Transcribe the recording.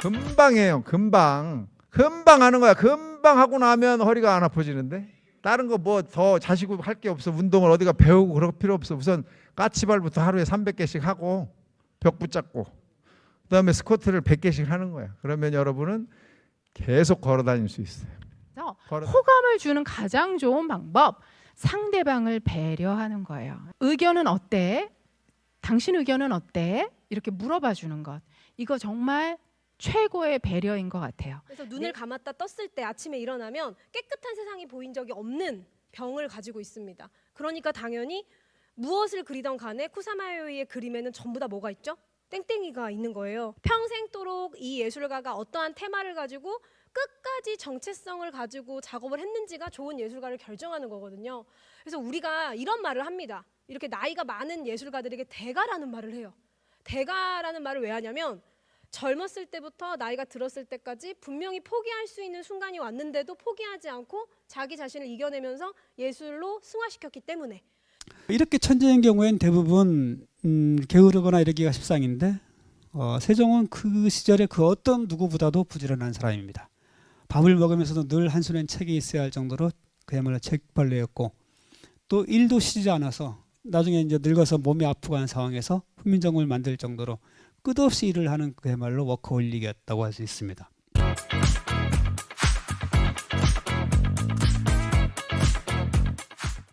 금방 해요. 금방. 금방 하는 거야. 금방 하고 나면 허리가 안 아파지는데. 다른 거 뭐 더 자시고 할 게 없어. 운동을 어디가 배우고 그럴 필요 없어. 우선 까치발부터 하루에 300개씩 하고 벽 붙잡고 그다음에 스쿼트를 100개씩 하는 거야. 그러면 여러분은 계속 걸어 다닐 수 있어요. 그래서 호감을 주는 가장 좋은 방법 상대방을 배려하는 거예요. 의견은 어때? 당신 의견은 어때? 이렇게 물어봐 주는 것. 이거 정말 최고의 배려인 것 같아요. 그래서 눈을 감았다 떴을 때 아침에 일어나면 깨끗한 세상이 보인 적이 없는 병을 가지고 있습니다. 그러니까 당연히 무엇을 그리던 간에 쿠사마요이의 그림에는 전부 다 뭐가 있죠? 땡땡이가 있는 거예요. 평생도록 이 예술가가 어떠한 테마를 가지고 끝까지 정체성을 가지고 작업을 했는지가 좋은 예술가를 결정하는 거거든요. 그래서 우리가 이런 말을 합니다. 이렇게 나이가 많은 예술가들에게 대가라는 말을 해요. 대가라는 말을 왜 하냐면 젊었을 때부터 나이가 들었을 때까지 분명히 포기할 수 있는 순간이 왔는데도 포기하지 않고 자기 자신을 이겨내면서 예술로 승화시켰기 때문에 이렇게 천재인 경우엔 대부분 음, 게으르거나 이러기가 십상인데 어, 세종은 그 시절에 그 어떤 누구보다도 부지런한 사람입니다. 밥을 먹으면서도 늘 한손엔 책이 있어야 할 정도로 그야말로 책벌레였고 또 일도 쉬지 않아서 나중에 이제 늙어서 몸이 아프고 한 상황에서 훈민정음을 만들 정도로 끝없이 일을 하는 그야말로 워커홀릭이었다고 할 수 있습니다.